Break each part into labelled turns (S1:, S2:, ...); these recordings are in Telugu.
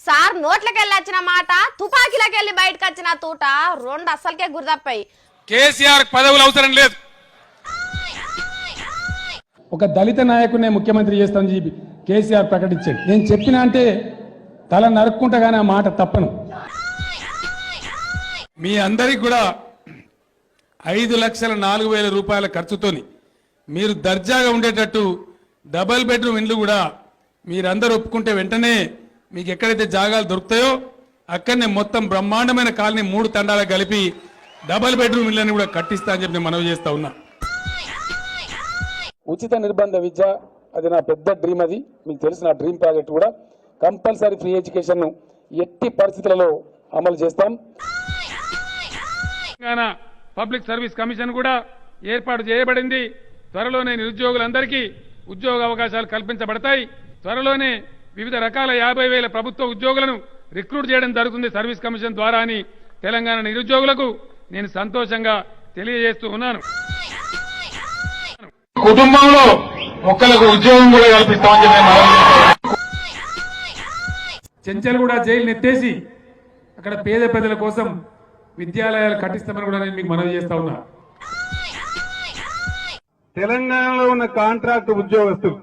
S1: సార్ నోట్లకెళ్ళి వచ్చిన మాట తుపాకీలకెళ్ళి బయటకు వచ్చిన తూట రెండు అస్సలకే గుర్తప్పాయి.
S2: కేసీఆర్ పదవులు అవసరం లేదు.
S3: ఒక దళిత నాయకుడినే ముఖ్యమంత్రి చేస్తామని చెప్పి కేసీఆర్ ప్రకటించాడు. నేను చెప్పినా అంటే తల నరుక్కుంటా కానీ ఆ మాట తప్పను.
S2: మీ అందరికి కూడా ఐదు లక్షల నాలుగు వేల రూపాయల ఖర్చుతోని మీరు దర్జాగా ఉండేటట్టు డబల్ బెడ్రూమ్ ఇండ్లు కూడా మీరందరూ ఒప్పుకుంటే వెంటనే మీకు ఎక్కడైతే జాగాలు దొరుకుతాయో అక్కడనే మొత్తం బ్రహ్మాండమైన కాలనీ మూడు తండాలకు కలిపి డబల్ బెడ్రూమ్ ఇళ్ళని కూడా కట్టిస్తా అని చెప్పి నేను మనవి చేస్తా ఉన్నా.
S3: ఉచిత నిర్బంధ విద్య అది నా పెద్ద డ్రీమ్ అది. మీకు తెలుసు నా డ్రీమ్ ప్రాజెక్ట్ కూడా కంపల్సరీ ఫ్రీ ఎడ్యుకేషన్ ఎట్టి పరిస్థితులలో అమలు చేస్తాం.
S2: తెలంగాణ పబ్లిక్ సర్వీస్ కమిషన్ కూడా ఏర్పాటు చేయబడింది. త్వరలోనే నిరుద్యోగులందరికీ ఉద్యోగ అవకాశాలు కల్పించబడతాయి. త్వరలోనే వివిధ రకాల యాభై వేల ప్రభుత్వ ఉద్యోగులను రిక్రూట్ చేయడం జరుగుతుంది సర్వీస్ కమిషన్ ద్వారా అని తెలంగాణ నిరుద్యోగులకు నేను సంతోషంగా తెలియజేస్తూ ఉన్నాను కుటుంబంలో ఒక్కలకు ఉద్యోగం కూడా కల్పిస్తామని చేస్తున్నాను. చెంచల్గూడ జైలు నెత్తేసి అక్కడ పేద ప్రజల కోసం విద్యాలయాలు కట్టిస్తామని కూడా నేను మీకు మనవి చేస్తా ఉన్నా
S4: తెలంగాణలో ఉన్న కాంట్రాక్ట్ ఉద్యోగస్తులు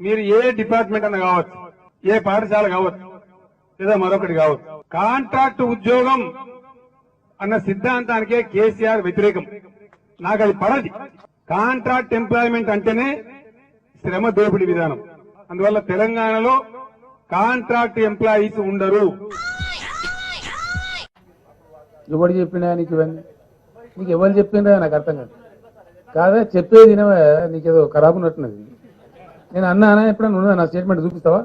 S4: మీరు ఏ డిపార్ట్మెంట్ అన్న కావచ్చు ఏ పాఠశాల కావచ్చు లేదా మరొకటి కావచ్చు. కాంట్రాక్ట్ ఉద్యోగం అన్న సిద్ధాంతానికే కేసీఆర్ వ్యతిరేకం. నాకు అది పడది. కాంట్రాక్ట్ ఎంప్లాయ్మెంట్ అంటేనే శ్రమ దోపిడీ విధానం. అందువల్ల తెలంగాణలో కాంట్రాక్ట్ ఎంప్లాయీస్ ఉండరు.
S5: ఎవడు చెప్పినా నీకు ఇవన్నీ? నీకు ఎవరు చెప్పిండా నాకు అర్థం కాదు. కాదా? చెప్పేది నీకేదో ఖరాబ్ ఉన్నట్టున్నది. నేను అన్నానా? ఎప్పుడన్నా ఉన్నదా నా స్టేట్మెంట్ చూపిస్తావా?